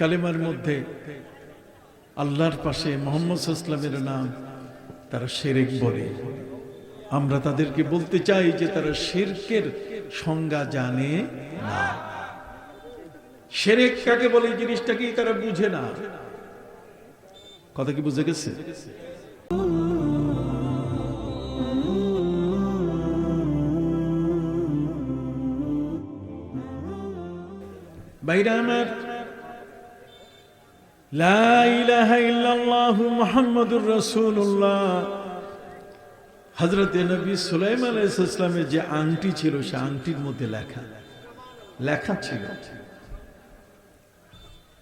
কালেমার মধ্যে আল্লাহর পাশে মোহাম্মদ ইসলামের নাম তারা সেরেক বলে। আমরা তাদেরকে বলতে চাই যে তারা শিরকের সংজ্ঞা জানে না। সেরেক কাকে বলে এই জিনিসটাকেই তারা বুঝে না? কথা কি বুঝে গেছে? বাইরে আমার যে আংটি ছিল, সে আংটির মধ্যে লেখা। লেখা ছিল।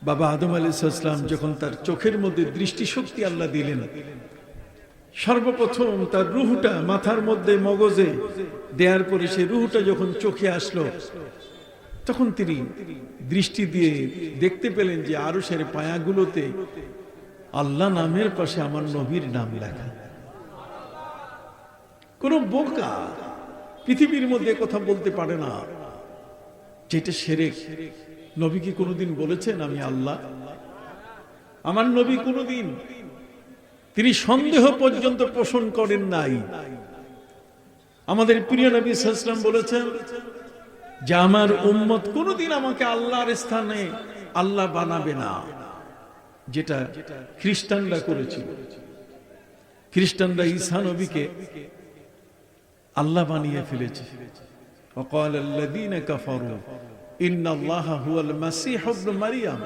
বাবা আদম আলাইহিস যখন তার চোখের মধ্যে দৃষ্টিশক্তি আল্লাহ দিলেন, সর্বপ্রথম তার রুহুটা মাথার মধ্যে মগজে দেওয়ার পরে সে রুহুটা যখন চোখে আসলো তখন তিনি দৃষ্টি দিয়ে দেখতে পেলেন যে আরও সের পায়াগুলোতে আল্লাহ নামের পাশে আমার নবীর নাম লেখা। কোন বোকা পৃথিবীর মধ্যে কথা বলতে পারে না। যেটা সেরেক। নবী কি কোনোদিন বলেছেন আমি আল্লাহ? আমার নবী কোনোদিন তিনি সন্দেহ পর্যন্ত পোষণ করেন নাই। আমাদের প্রিয় নবী সাল্লাম বলেছেন যে আমার উম্মত কোনোদিন আমাকে আল্লাহর স্থানে আল্লাহ বানাবে না যেটা খ্রিস্টানরা করেছিল খ্রিস্টানরা ঈসা নবীকে আল্লাহ বানিয়ে ফেলেছে وقال الذين كفروا ان الله هو المسيح ابن مريم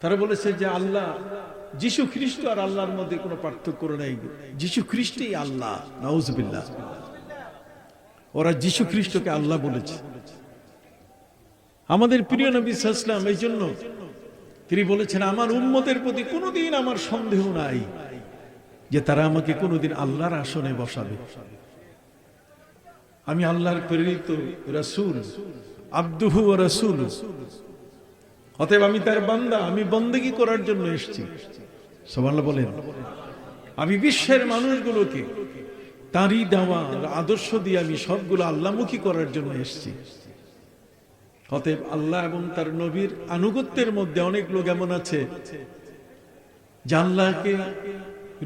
তারা বলেছে যে আল্লাহ যিশু খ্রিস্ট আর আল্লাহর মধ্যে কোনো পার্থক্য নাই যিশু খ্রিস্টই আল্লাহ নাউজুবিল্লাহ ওরা যিশু খ্রিস্টকে আল্লাহ বলেছে। আমাদের প্রিয় নবী সাল্লাম এই জন্য তিনি বলেছেন, আমার উম্মতের প্রতি কোনোদিন আমার সন্দেহ নাই যে তারা আমাকে কোনোদিন আল্লাহর আসনে বসাবে। আমি আল্লাহর প্রেরিত রাসূল, আব্দুহু ও রাসূল। অতএব আমি তার বান্দা, আমি বন্দেগী করার জন্য এসেছি। সবাল্লা বলেন, আমি বিশ্বের মানুষগুলোকে তারই দেওয়া আদর্শ দিয়ে আমি সবগুলো আল্লাহমুখী করার জন্য এসেছি। অতএব আল্লাহ এবং তার নবীর আনুগত্যের মধ্যে অনেক লোক এমন আছে, জানলাকে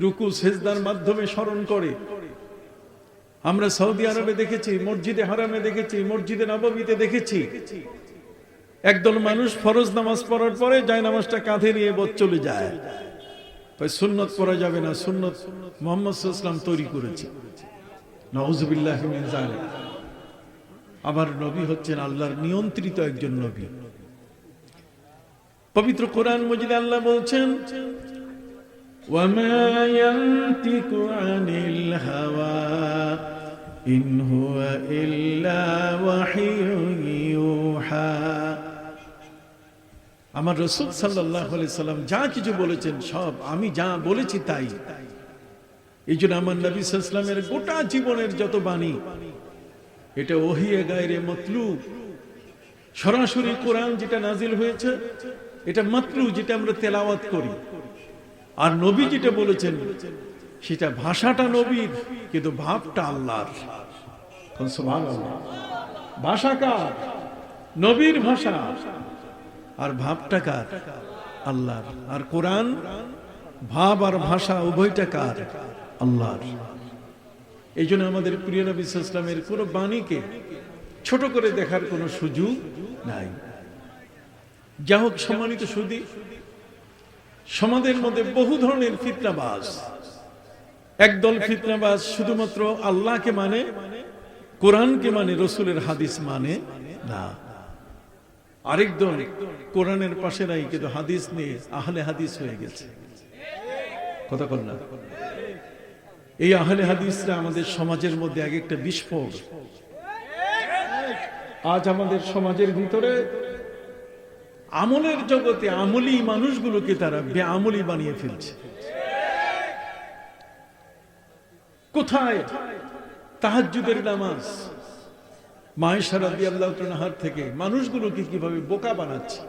রুকু, সেজদার মাধ্যমে স্মরণ করে। আমরা সৌদি আরবে দেখেছি, মসজিদে হারামে দেখেছি, মসজিদে নবমীতে দেখেছি। একদল মানুষ ফরজ নামাজ পড়ার পরে যায় নামাজটা কাঁধে নিয়ে চলে যায়। সুন্নত পড়া যাবে না সুন্নত মোহাম্মদ ইসলাম তৈরি করেছে নওয়াজবিল্লাহ আবার নবী হচ্ছেন আল্লাহর নিয়ন্ত্রিত একজন নবী পবিত্র কোরআন মজিদ আল্লাহ বলছেন وما ينطق عن الهوى إن هو إلا وحي আমার রসুল সাল্লাহ সাল্লাম যা কিছু বলেছেন সব আমি যা বলেছি তাই। এই জন্য আমার নবী সাল্লামের গোটা জীবনের যত বাণী, এটা ওহিয়ে গায়রে মতলু সরাসরি কোরআন যেটা নাজিল হয়েছে, এটা মাতলু যেটা আমরা তেলাওয়াত করি। আর নবী যেটা বলেছেন, সেটা ভাষাটা নবীর, কিন্তু ভাবটা আল্লাহর। ভাষা কার? নবীর ভাষা। আর ভাবটা কার? আল্লাহর। আর কোরআন? ভাব আর ভাষা উভয়টা কার? আল্লাহর। এই জন্য আমাদের প্রিয় নবী ইসলামের কোনো বাণীকে ছোট করে দেখার কোনো সুযোগ নাই। যা হোক সম্মানিত সুদী, সমাজের মধ্যে বহু ধরনের ফিতনাবাজ। একদল ফিতনাবাজ শুধুমাত্র আল্লাহকে মানে কোরআনকে মানে রসুলের হাদিস মানে না। আরেক দল কোরআনের পাশে নাই, কিন্তু হাদিস নিয়ে আহলে হাদিস হয়ে গেছে। কথা না। এই আহলে হাদিসরা আমাদের সমাজের মধ্যে এক একটা বিস্ফোর আজ আমাদের সমাজের ভিতরে আমলের জগতে আমলি মানুষগুলোকে তারা বেআমলি বানিয়ে ফেলছে। কোথায়? তাহাজুদের নামাজ। আল্লাহ থেকে মানুষগুলোকে কীভাবে বোকা বানাচ্ছে?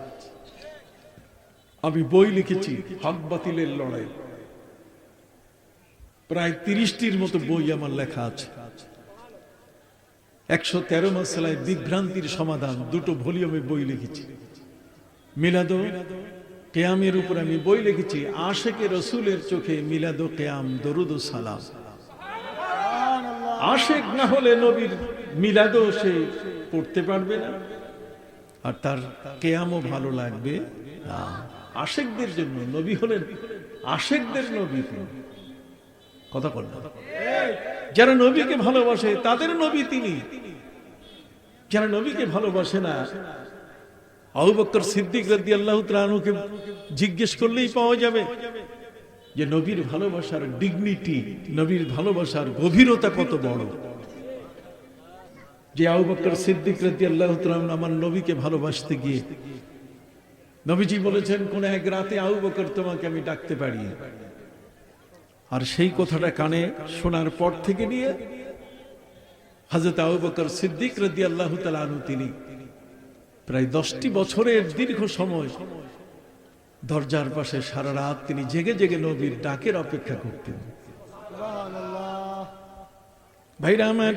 আমি বই লিখেছি, হক বাতিলের লড়াই। প্রায় তিরিশটির মতো বই আমার লেখা আছে। একশো তেরো মাসালায় বিভ্রান্তির সমাধান দুটো ভলিউমে বই লিখেছি। মিলাদো, কেয়ামের উপর আমি বই লিখেছি, আশেকে রসুলের চোখে মিলাদো, কেয়াম, দরুদ, সালাম। আশেক না হলে নবীর মিলাদও সে পড়তে পারবে না। আর তার কেয়ামও ভালো লাগবে না। আশেকদের জন্য, নবী হলেন আশেকদের নবী তিনি। কথা বল যারা নবীকে ভালোবাসে, তাদের নবী তিনি। যারা নবীকে ভালোবাসে না, আবু বকর সিদ্দিক রাদিয়াল্লাহু তাআলাকে জিজ্ঞেস করলেই পাওয়া যাবে যে নবীর ভালোবাসার ডিগনিটি নবীর ভালোবাসার গভীরতা কত বড়। যে আবু সিদ্দিক রাদিয়াল্লাহু তাআলা আমার নবীকে ভালোবাসতে গিয়ে নবীজি বলেছেন, কোন এক রাতে আবু বকর তোমাকে আমি ডাকতে পারি আর সেই কথাটা কানে শোনার পর থেকে নিয়ে হযরত আবু বকর সিদ্দিক রাদিয়াল্লাহু তাআলা আনহু তিনি প্রায় দশটি বছরের দীর্ঘ সময় দরজার পাশে সারা রাত তিনি জেগে জেগে নবীর ডাকের অপেক্ষা করতেন। ভাইরা আমার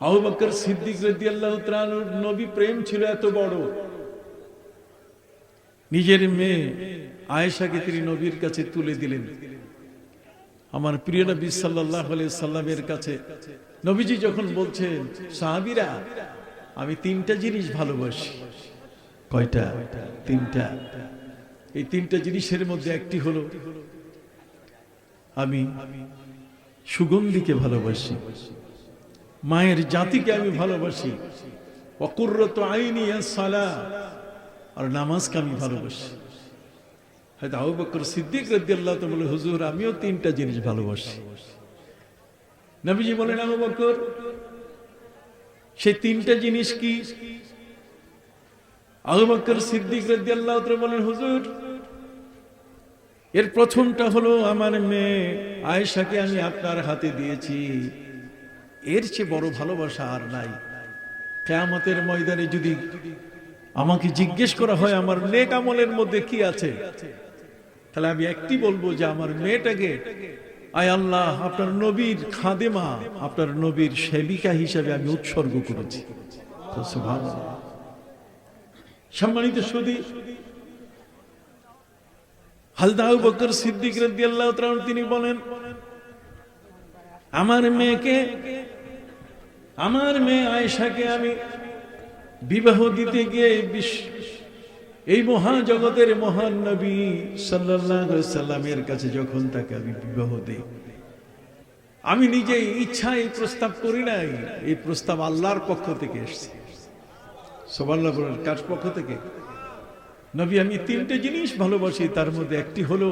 আবু সিদ্দিক রাদিয়াল্লাহু নবী প্রেম ছিল এত বড়। নিজের মেয়ে আয়েশাকে তিনি নবীর কাছে তুলে দিলেন। আমার প্রিয় নবী সাল্লাল্লাহু সাল্লামের কাছে নবীজি যখন বলছেন, সাহাবীরা, আমি তিনটা জিনিস ভালোবাসি। কয়টা? তিনটা। এই তিনটা জিনিসের মধ্যে একটি হলো, আমি সুগন্ধিকে ভালোবাসি। মায়ের জাতিকে আমি ভালোবাসি। অকুর্রত আইনি সালা। আর নামাজকে আমি ভালোবাসি। হয়তো বকর সিদ্দিক বলে, হুজুর, আমিও তিনটা জিনিস ভালোবাসি। নবীজি বলেন বকর, সেই তিনটা জিনিস কি? আবু বকর সিদ্দিক রাদিয়াল্লাহু তাআলা বলেন, হুজুর, এর প্রথমটা হলো আমার মেয়ে আয়েশাকে আমি আপনার হাতে দিয়েছি। এর চেয়ে বড় ভালোবাসা আর নাই। কেয়ামতের ময়দানে যদি আমাকে জিজ্ঞেস করা হয়, আমার নেক আমলের মধ্যে কি আছে? তাহলে আমি একটি বলব যে, আমার মেয়েটাকে, আয় আল্লাহ, আপনার নবীর খাদেমা, আপনার নবীর সেবিকা হিসাবে আমি উৎসর্গ করেছি। সম্মানিত সুদী হালদাউ বকর সিদ্দিক রাদিয়াল্লাহু তাআলা তিনি বলেন, আমার মেয়েকে আমার মেয়ে আয়েশাকে আমি বিবাহ দিতে গিয়ে বিশ্ব এই মহাজগতের মহান নবী সাল্লামের কাছে যখন তাকে আমি বিবাহ দিই, আমি নিজে ইচ্ছায় এই প্রস্তাব করি নাই, এই প্রস্তাব আল্লাহর পক্ষ থেকে এসেছে। সোবাল্লাহ কাজ পক্ষ থেকে? নবী, আমি তিনটে জিনিস ভালোবাসি, তার মধ্যে একটি হলো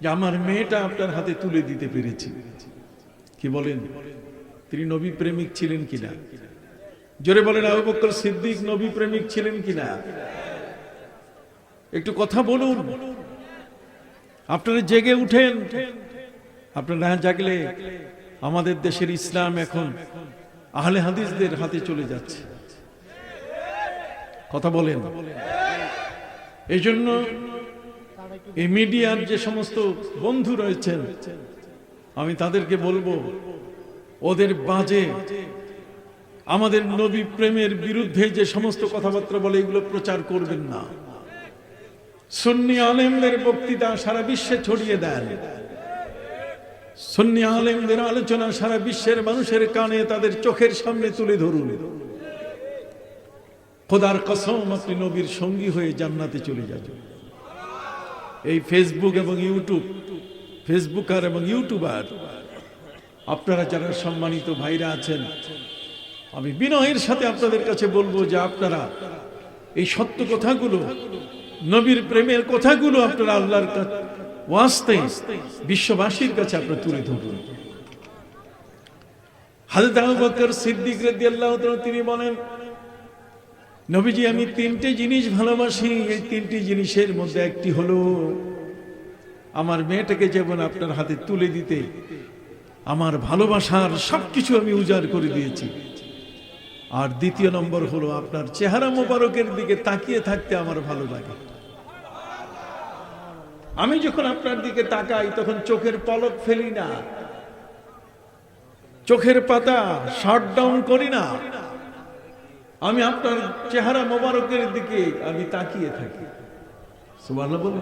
যে আমার মেয়েটা আপনার হাতে তুলে দিতে পেরেছি। কি বলেন? তিনি নবী প্রেমিক ছিলেন কিনা? জোরে বলেন, আবু বকর সিদ্দিক নবী প্রেমিক ছিলেন কিনা? একটু কথা বলুন। আপনারা জেগে উঠেন। আপনারা না জাগলে আমাদের দেশের ইসলাম এখন আহলে হাদিসদের হাতে চলে যাচ্ছে। কথা বলেন। এই জন্য এই মিডিয়ার যে সমস্ত বন্ধু রয়েছেন, আমি তাদেরকে বলব ওদের বাজে। আমাদের নবী প্রেমের বিরুদ্ধে যে সমস্ত কথাবার্তা বলে, এগুলো প্রচার করবেন না। সুন্নি আলেমদের বক্তৃতা সারা বিশ্বে ছড়িয়ে দেন। সুন্নি আলেমদের আলোচনা সারা বিশ্বের মানুষের কানে তাদের চোখের সামনে তুলে ধরুন। খোদার কসম, আপনি নবীর সঙ্গী হয়ে জান্নাতে চলে যাবেন এই ফেসবুক এবং ইউটিউব ফেসবুকার এবং ইউটিউবার আপনারা যারা সম্মানিত ভাইরা আছেন, আমি বিনয়ের সাথে আপনাদের কাছে বলব যে আপনারা এই সত্য কথাগুলো, নবীর প্রেমের কথাগুলো আপনারা আল্লাহর ওয়াস্তে বিশ্ববাসীর কাছে আপনারা তুলে ধরুন। হাজরত আবু বকর সিদ্দিক রাদিয়াল্লাহু তাআলা তিনি বলেন, নবীজি আমি তিনটে জিনিস ভালোবাসি, এই তিনটি জিনিসের মধ্যে একটি হলো, আমার মেয়েটাকে যেমন আপনার হাতে তুলে দিতে আমার ভালোবাসার সবকিছু আমি উজাড় করে দিয়েছি। আর দ্বিতীয় নম্বর হলো আপনার চেহারা মোবারকের দিকে তাকিয়ে থাকতে আমার ভালো লাগে। আমি যখন আপনার দিকে তাকাই, তখন চোখের পলক ফেলি না। চোখের পাতা শাট ডাউন করি না। আমি আপনার চেহারা মোবারকের দিকে আমি তাকিয়ে থাকি। বলুন,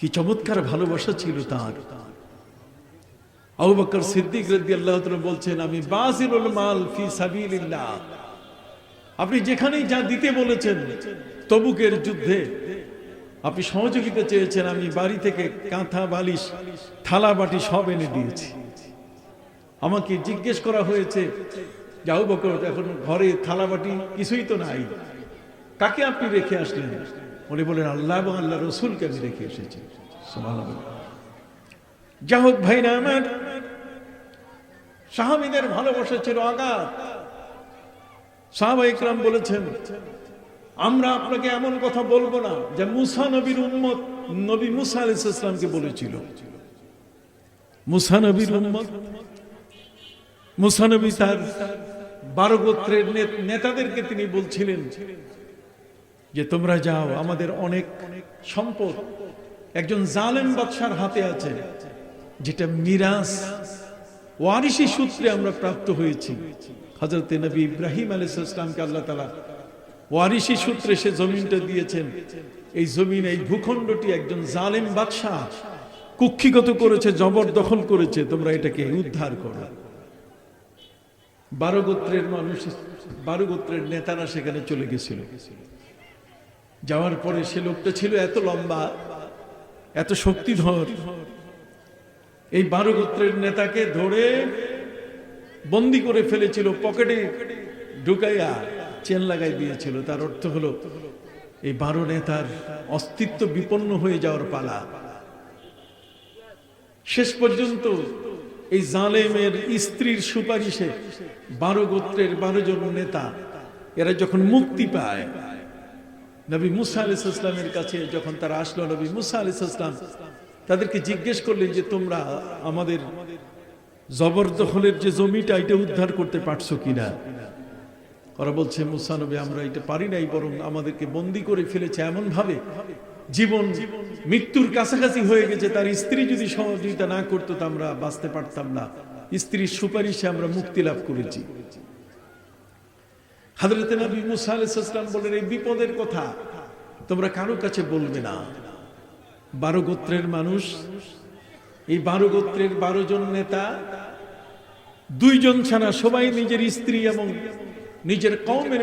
কি চমৎকার ভালোবাসা ছিল তার। আবু সিদ্দিক রাদিয়াল্লাহু বলছেন, আমি মাল ফি আপনি যেখানেই যা দিতে বলেছেন, তবুকের যুদ্ধে আপনি সহযোগিতা চেয়েছেন, আমি বাড়ি থেকে কাঁথা, বালিশ, থালা, বাটি সব এনে দিয়েছি। আমাকে জিজ্ঞেস করা হয়েছে যাও বকর, এখন ঘরে থালা, বাটি কিছুই তো নাই। কাকে আপনি রেখে আসলেন? উনি বলেন, আল্লাহ এবং আল্লাহ রসুলকে আমি রেখে এসেছি। সুবহানাল্লাহ। যা হোক ভাই না আমার। সাহাবিদের ভালোবাসা ছিল আঘাত। সাহাবা ইকরাম বলেছেন, আমরা আপনাকে এমন কথা বলব না যে মুসা নবীর উম্মত নবী মুসা আলাইহিস ইসলামকে বলেছিল। মুসা নবীর উম্মত, মুসা তার বারো গোত্রের নেতাদেরকে তিনি বলছিলেন যে, তোমরা যাও, আমাদের অনেক সম্পদ, একজন জালেম বাদশার হাতে আছে। যেটা মিরাস ওয়ারিসি সূত্রে আমরা প্রাপ্ত হয়েছি। হজরত নবী ইব্রাহিম আলাইসালামকে আল্লাহ তালা ওয়ারিসি সূত্রে সে জমিনটা দিয়েছেন। এই জমিন, এই ভূখণ্ডটি একজন জালেম বাদশাহ কুক্ষিগত করেছে, জবরদখল করেছে, তোমরা এটাকে উদ্ধার করো। বারো গোত্রের মানুষ, বারো গোত্রের নেতারা সেখানে চলে গেছিল। যাওয়ার পরে সে লোকটা ছিল এত লম্বা, এত শক্তিধর এই বারো গোত্রের নেতাকে ধরে বন্দি করে ফেলেছিল, পকেটে ঢুকাইয়া চেন লাগাই দিয়েছিল। তার অর্থ হলো, এই বারো নেতার অস্তিত্ব বিপন্ন হয়ে যাওয়ার পালা। শেষ পর্যন্ত এই জালেমের স্ত্রীর সুপারিশে বারো গোত্রের বারো জন নেতা, এরা যখন মুক্তি পায়, নবী মুসা আলাইসাল্লামের কাছে যখন তারা আসলো, নবী মুসা আলাইসাল্লাম তাদেরকে জিজ্ঞেস করলেন যে, তোমরা আমাদের জবরদখলের যে জমিটা, এটা উদ্ধার করতে পারছ কিনা? ওরা বলছে, মুসা নবী, আমরা এটা পারি নাই, বরং আমাদেরকে বন্দি করে ফেলেছে এমন ভাবে জীবন মৃত্যুর কাছাকাছি হয়ে গেছে, তার স্ত্রী যদি সহযোগিতা না করতো, তা আমরা বাঁচতে পারতাম না। স্ত্রীর সুপারিশে আমরা মুক্তি লাভ করেছি। হাজরত নবী মুসা আলাইসাল্লাম বলেন, এই বিপদের কথা তোমরা কারও কাছে বলবে না। বারো গোত্রের মানুষ। এই বারো গোত্রের বারো জন নেতা, দুইজন ছাড়া সবাই নিজের স্ত্রী এবং নিজের কমের